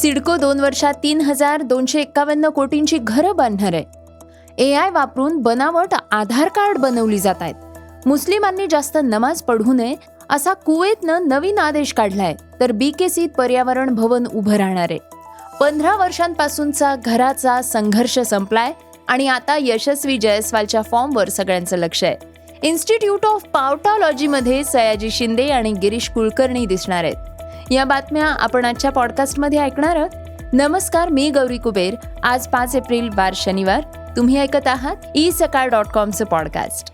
सिडको दोन वर्षात तीन हजार दोनशे एक्कावन्न कोटींची घरं बांधणार आहे. ए आय वापरून बनावट आधार कार्ड बनवली जात आहेत. मुस्लिमांनी जास्त नमाज पढू नये असा कुवेतनं नवीन आदेश काढलाय तर बीकेसीत पर्यावरण भवन उभं राहणार आहे. पंधरा वर्षांपासूनचा घराचा संघर्ष संपलाय आणि आता यशस्वी जयस्वालच्या फॉर्मवर सगळ्यांचं लक्ष आहे. इन्स्टिट्यूट ऑफ पावटॉलॉजीमध्ये सयाजी शिंदे आणि गिरीश कुलकर्णी दिसणार आहेत. या बातम्या आपण आजच्या पॉडकास्टमध्ये ऐकणार आहोत. नमस्कार मी गौरी कुबेर. आज पाच एप्रिल बार शनिवार. तुम्ही ऐकत आहात ई सकाळ डॉट कॉमचं पॉडकास्ट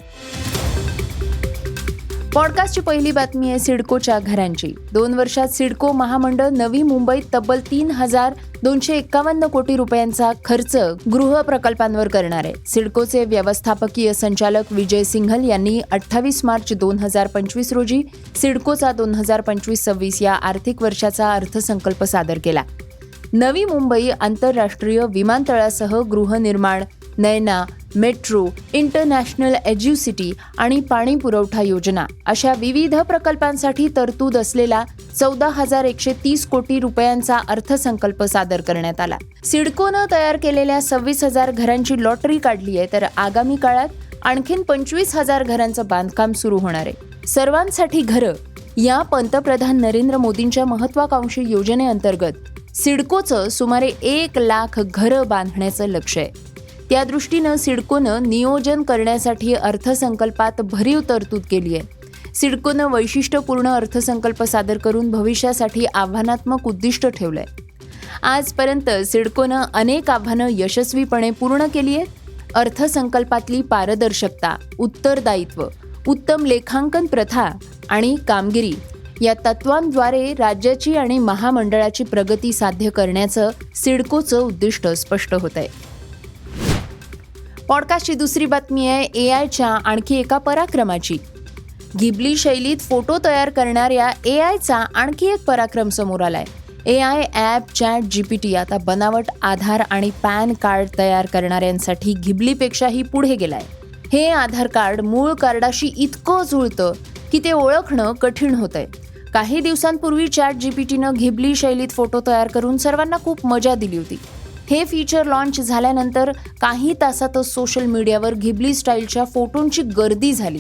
पॉडकास्टची पहिली बातमी आहे सिडकोच्या घरांची. दोन वर्षात सिडको महामंडळ नवी मुंबईत तब्बल तीन हजार दोनशे एक्कावन्न कोटी रुपयांचा खर्च गृह प्रकल्पांवर करणार आहे. सिडकोचे व्यवस्थापकीय संचालक विजय सिंघल यांनी अठ्ठावीस मार्च दोन हजार पंचवीस रोजी सिडकोचा दोन हजार पंचवीस सव्वीस या आर्थिक वर्षाचा अर्थसंकल्प सादर केला. नवी मुंबई आंतरराष्ट्रीय विमानतळासह गृहनिर्माण नयना मेट्रो इंटरनॅशनल एज्युसिटी आणि पाणी पुरवठा योजना अशा विविध प्रकल्पांसाठी तरतूद असलेला चौदा हजार एकशे तीस कोटी रुपयांचा अर्थसंकल्प सादर करण्यात आला. सिडकोनं तयार केलेल्या सव्वीस हजार घरांची लॉटरी काढली आहे तर आगामी काळात आणखीन पंचवीस हजार घरांचं बांधकाम सुरू होणार आहे. सर्वांसाठी घरं या पंतप्रधान नरेंद्र मोदींच्या महत्वाकांक्षी योजनेअंतर्गत सिडकोचं सुमारे एक लाख घरं बांधण्याचं लक्ष आहे. त्या दृष्टीनं सिडकोनं नियोजन करण्यासाठी अर्थसंकल्पात भरीव तरतूद केली आहे. सिडकोनं वैशिष्ट्यपूर्ण अर्थसंकल्प सादर करून भविष्यासाठी आव्हानात्मक उद्दिष्ट ठेवलं आहे आजपर्यंत सिडकोनं अनेक आव्हानं यशस्वीपणे पूर्ण केली आहेत. अर्थसंकल्पातली पारदर्शकता उत्तरदायित्व उत्तम लेखांकन प्रथा आणि कामगिरी या तत्वांद्वारे राज्याची आणि महामंडळाची प्रगती साध्य करण्याचं सिडकोचं उद्दिष्ट स्पष्ट होत आहे पॉडकास्टची दुसरी बातमी आहे ए आयच्या आणखी एका पराक्रमाची. गिबली शैलीत फोटो तयार करणाऱ्या ए आयचा आणखी एक पराक्रम समोर आलाय. A I app chat G P T आता बनावट आधार आणि पॅन कार्ड तयार करणाऱ्यांसाठी घिबलीपेक्षाही पुढे गेलाय. हे आधार कार्ड मूळ कार्डाशी इतकं जुळतं की ते ओळखणं कठीण होतंय. काही दिवसांपूर्वी चॅट जी पी टीनं घिबली शैलीत फोटो तयार करून सर्वांना खूप मजा दिली होती. हे फीचर लॉन्च झाल्यानंतर काही तासातच सोशल मीडियावर घिबली स्टाईलच्या फोटोंची गर्दी झाली.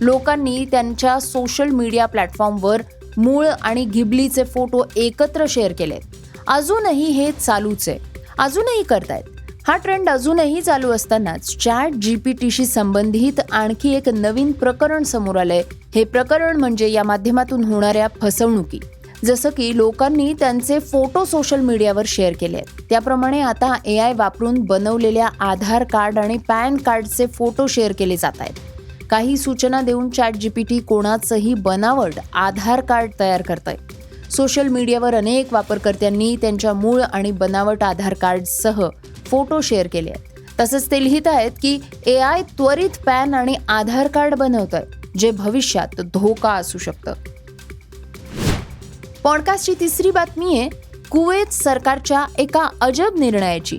लोकांनी त्यांच्या सोशल मीडिया प्लॅटफॉर्मवर मूळ आणि घिबलीचे फोटो एकत्र शेअर केलेत. अजूनही हे चालूच आहे. अजूनही करतायत. हा ट्रेंड अजूनही चालू असतानाच चॅट जी पी टीशी संबंधित आणखी एक नवीन प्रकरण समोर आलंय. हे प्रकरण म्हणजे या माध्यमातून होणाऱ्या फसवणुकी. जसं की लोकांनी त्यांचे फोटो सोशल मीडियावर शेअर केले आहेत. त्याप्रमाणे आता ए आय वापरून बनवलेल्या आधार कार्ड आणि पॅन कार्डचे फोटो शेअर केले जात आहेत. काही सूचना देऊन चॅट जी पी टी कोणाचंही बनावट आधार कार्ड तयार करत आहे सोशल मीडियावर अनेक वापरकर्त्यांनी त्यांच्या मूळ आणि बनावट आधार कार्डसह फोटो शेअर केले आहेत. तसंच ते लिहित आहेत की ए आय त्वरित पॅन आणि आधार कार्ड बनवत आहे जे भविष्यात धोका असू शकतं. पॉडकास्टची तिसरी बातमी आहे कुवेत सरकारच्या एका अजब निर्णयाची.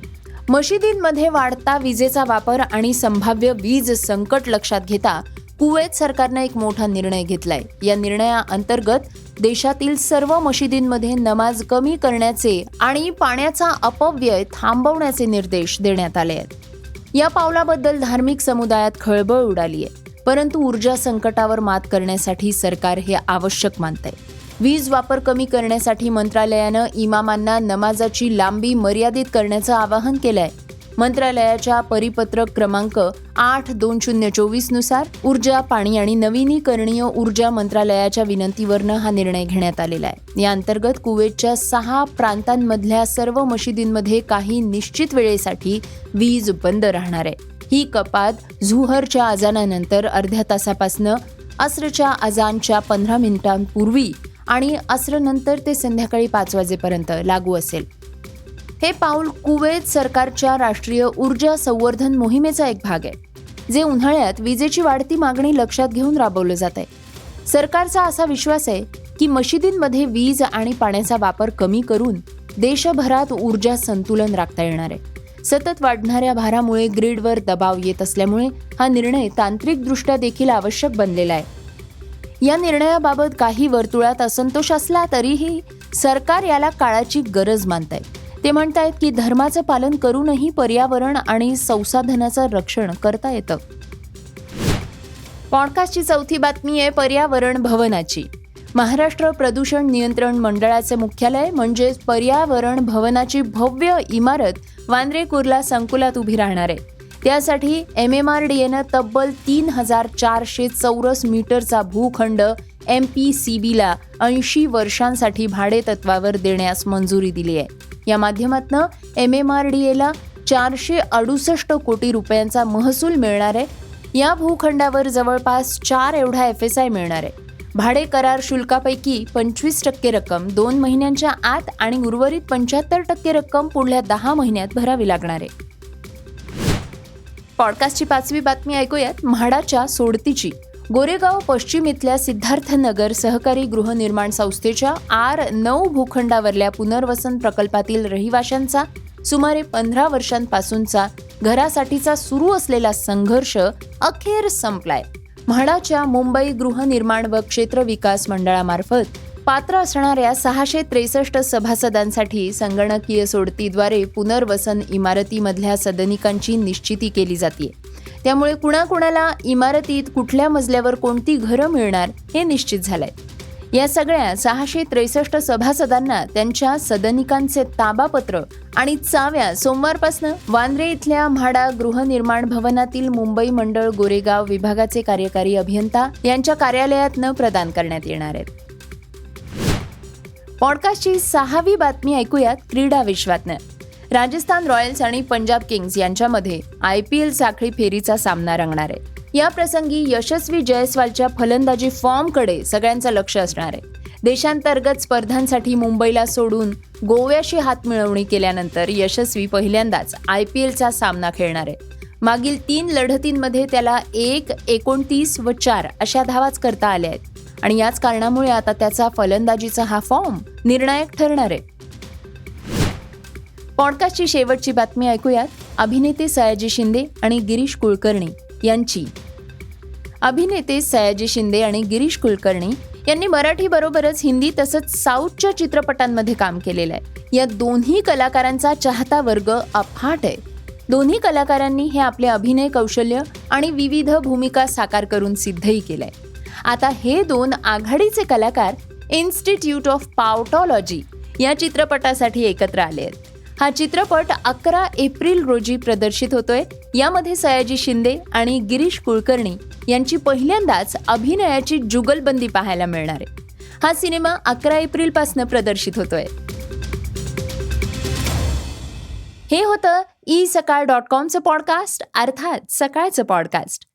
मशिदींमध्ये वाढता विजेचा वापर आणि संभाव्य वीज संकट लक्षात घेता कुवेत सरकारनं एक मोठा निर्णय घेतलाय. या निर्णयाअंतर्गत देशातील सर्व मशिदींमध्ये नमाज कमी करण्याचे आणि पाण्याचा अपव्यय थांबवण्याचे निर्देश देण्यात आले आहेत. या पावलाबद्दल धार्मिक समुदायात खळबळ उडाली आहे परंतु ऊर्जा संकटावर मात करण्यासाठी सरकार हे आवश्यक मानत आहे वीज वापर कमी करण्यासाठी मंत्रालयानं इमामांना नमाजाची लांबी मर्यादित करण्याचं आवाहन केलंय. मंत्रालयाच्या परिपत्रक क्रमांक आठ दोन शून्य चोवीसनुसार ऊर्जा पाणी आणि नवीनीकरणीय ऊर्जा मंत्रालयाच्या विनंतीवरनं हा निर्णय घेण्यात आलेला आहे. या अंतर्गत कुवेतच्या सहा प्रांतांमधल्या सर्व मशिदींमध्ये काही निश्चित वेळेसाठी वीज बंद राहणार आहे. ही कपात झुहरच्या अजानानंतर अर्ध्या तासापासनं अस्रच्या अजानच्या पंधरा मिनिटांपूर्वी आणि अस्रनंतर ते संध्याकाळी पाच वाजेपर्यंत लागू असेल. हे पाऊल कुवेत सरकारच्या राष्ट्रीय ऊर्जा संवर्धन मोहिमेचा एक भाग आहे जे उन्हाळ्यात विजेची वाढती मागणी लक्षात घेऊन राबवलं जात आहे. सरकारचा असा विश्वास आहे की मशिदींमध्ये वीज आणि पाण्याचा वापर कमी करून देशभरात ऊर्जा संतुलन राखता येणार आहे. सतत वाढणाऱ्या भारामुळे ग्रीडवर दबाव येत असल्यामुळे हा निर्णय तांत्रिकदृष्ट्या देखील आवश्यक बनलेला आहे. या निर्णयाबाबत काही वर्तुळात असंतोष असला तरीही सरकार याला काळाची गरज मानताय. ते म्हणतायत की धर्माचं पालन करूनही पर्यावरण आणि संसाधनाचं रक्षण करता येतं. पॉडकास्टची चौथी बातमी आहे पर्यावरण भवनाची. महाराष्ट्र प्रदूषण नियंत्रण मंडळाचे मुख्यालय म्हणजेच पर्यावरण भवनाची भव्य इमारत वांद्रे कुर्ला संकुलात उभी राहणार आहे. त्यासाठी एम एम आर डी एनं तब्बल तीन हजार चारशे चौरस मीटरचा भूखंड एम पी सी बीला ऐंशी वर्षांसाठी भाडेतत्वावर देण्यास मंजुरी दिली आहे. या माध्यमातनं एम एम आर डी एला चारशे अडुसष्ट कोटी रुपयांचा महसूल मिळणार आहे. या भूखंडावर जवळपास चार एवढा एफ एस आय मिळणार आहे. भाडे करार शुल्कापैकी पंचवीस टक्के रक्कम दोन महिन्यांच्या आत आणि उर्वरित पंच्याहत्तर टक्के रक्कम पुढल्या दहा महिन्यात भरावी लागणार आहे. पॉडकास्टची पाचवी बातमी ऐकूयात. म्हाडाच्या सोडतीची. गोरेगाव पश्चिम इथल्या सिद्धार्थनगर सहकारी गृहनिर्माण संस्थेच्या आर नऊ भूखंडावरल्या पुनर्वसन प्रकल्पातील रहिवाशांचा सुमारे पंधरा वर्षांपासूनचा घरासाठीचा सुरू असलेला संघर्ष अखेर संपलाय. म्हाडाच्या मुंबई गृहनिर्माण व क्षेत्र विकास मंडळामार्फत पात्र असणाऱ्या सहाशे त्रेसष्ट सभासदांसाठी संगणकीय सोडतीद्वारे पुनर्वसन इमारतीमधल्या सदनिकांची निश्चिती केली जाते. त्यामुळे कुणाकुणाला इमारतीत कुठल्या मजल्यावर कोणती घरं मिळणार हे निश्चित झालंय. या सगळ्या सहाशे त्रेसष्ट सभासदांना त्यांच्या सदनिकांचे ताबापत्र आणि चाव्या सोमवारपासून वांद्रे इथल्या म्हाडा गृहनिर्माण भवनातील मुंबई मंडळ गोरेगाव विभागाचे कार्यकारी अभियंता यांच्या कार्यालयातनं प्रदान करण्यात येणार आहेत. पॉडकास्टची सहावी बातमी ऐकूयात क्रीडा विश्वातनं. राजस्थान रॉयल्स आणि पंजाब किंग्ज यांच्यामध्ये आय पी एल साखळी फेरीचा सामना रंगणार आहे. या प्रसंगी यशस्वी जयस्वालच्या फलंदाजी फॉर्मकडे सगळ्यांचं लक्ष असणार आहे. देशांतर्गत स्पर्धांसाठी मुंबईला सोडून गोव्याशी हात मिळवणी केल्यानंतर यशस्वी पहिल्यांदाच आय पी एलचा सामना खेळणार आहे. मागील तीन लढतींमध्ये त्याला एक एकोणतीस व चार अशा धावाच करता आल्या आहेत. आणि याच कारणामुळे आता त्याचा फलंदाजीचा हा फॉर्म निर्णायक ठरणार आहे. पॉडकास्टची शेवटची बातमी ऐकूयात. अभिनेते सयाजी शिंदे आणि गिरीश कुलकर्णी यांची. अभिनेते सयाजी शिंदे आणि गिरीश कुलकर्णी यांनी मराठी बरोबरच हिंदी तसंच साऊथच्या चित्रपटांमध्ये काम केलेलं आहे. या दोन्ही कलाकारांचा चाहता वर्ग अफाट आहे. दोन्ही कलाकारांनी हे आपले अभिनय कौशल्य आणि विविध भूमिका साकार करून सिद्धही केलंय. आता हे दोन आघाडीचे कलाकार इन्स्टिट्यूट ऑफ पावटॉलॉजी या चित्रपटासाठी एकत्र आले आहेत. हा चित्रपट अकरा एप्रिल रोजी प्रदर्शित होतोय. यामध्ये सयाजी शिंदे आणि गिरीश कुलकर्णी यांची पहिल्यांदाच अभिनयाची जुगलबंदी पाहायला मिळणार आहे. हा सिनेमा अकरा एप्रिलपासून प्रदर्शित होतोय. हे होतं ई सकाळ डॉट कॉमचं पॉडकास्ट अर्थात सकाळचं पॉडकास्ट.